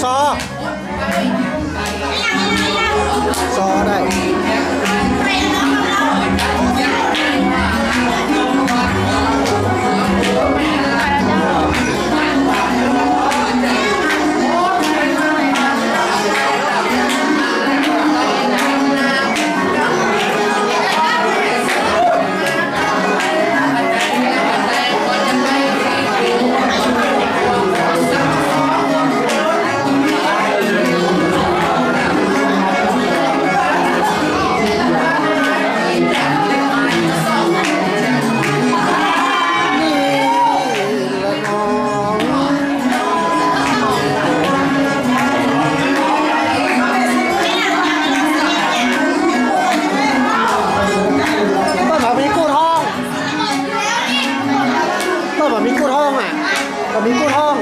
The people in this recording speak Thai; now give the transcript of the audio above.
감. บะหมีกู้งห้องอะบะหมีกู้งห้อง